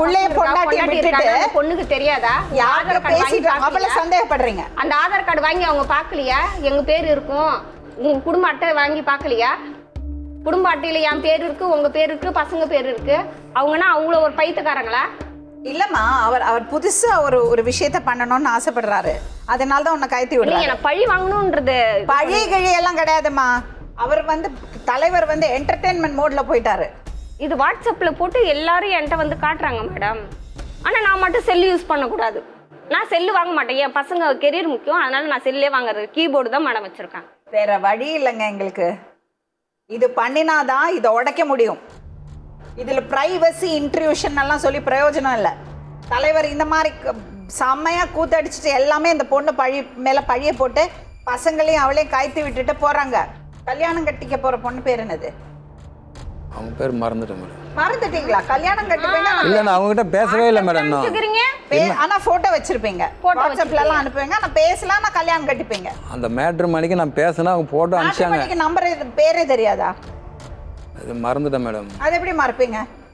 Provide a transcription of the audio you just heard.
புள்ளைய பொண்டாட்டி விட்டுட்டு பொண்ணுக்கு தெரியாதா? வாங்கி பேசிட்டு அவளை? சந்தேகப்படுறீங்க. அந்த ஆதார் கார்டு வாங்கி அவங்க பார்க்கலையா? எங்க பேர் இருக்கும்? உங்க குடும்ப அட்டை வாங்கி பார்க்கலையா? குடும்ப அட்டையில என் பேர் இருக்கு உங்க பேர் இருக்கு பசங்க பேர் இருக்கு. அவங்கன்னா அவங்கள ஒரு பைத்தியக்காரங்களா? இல்லம்மா அவர் அவர் புதுசா ஒரு ஒரு விஷயத்த பண்ணணும்னு ஆசைப்படுறாரு. அதனால தான் உன்னை கயத்தி நீங்க விடுறாரு. என்ன பழி வாங்கணும்ன்றது? பழைய கிழி எல்லாம் கிடையாதும்மா. அவர் வந்து தலைவர் வந்து என்டர்டெயின்மெண்ட் மோட்ல போயிட்டாரு. இது வாட்ஸ்அப்பில் போட்டு எல்லாரும் என்கிட்ட வந்து காட்டுறாங்க மேடம். ஆனால் நான் மட்டும் செல் யூஸ் பண்ணக்கூடாது. நான் செல்லு வாங்க மாட்டேன். என் பசங்க கெரியர் முக்கியம். அதனால நான் செல்லே வாங்குறது. கீபோர்டு தான் மேடம் வச்சுருக்கேன் வேற வழி இல்லைங்க எங்களுக்கு. இது பண்ணினாதான் இதை உடைக்க முடியும். இதில் ப்ரைவசி இன்ட்ரியூஷன் எல்லாம் சொல்லி பிரயோஜனம் இல்லை. தலைவர் இந்த மாதிரி க- கூத்தடிச்சிட்டு எல்லாமே இந்த பொண்ணு பழி மேலே பழிய போட்டு பசங்களையும் அவளையும் காய்த்து விட்டுட்டு போகிறாங்க கல்யாணம் கட்டிக்க போகிற பொண்ணு பேர் என்னது? அவங்க பேர் மறந்துட்டேன் மேடம். மறந்துட்டீங்களா? கல்யாணம் கட்டிப்பீங்க இல்லை நான் அவங்ககிட்ட பேசவே இல்லை மேடம் பே- ஆனா போட்டோ வச்சிருப்பீங்க. வாட்ஸ்அப்ல எல்லாம் அனுப்புவீங்க. ஆனா பேசலாம் நான் கல்யாணம் கட்டிப்பீங்க. அந்த மேட்ரு மணிக்கு நான் பேசினா அவங்க போட்டோ அனுப்பிச்சாங்க. நம்பர் பேரே தெரியாதா? அது மறந்துட்டேன் மேடம். அது எப்படி மறப்பீங்க?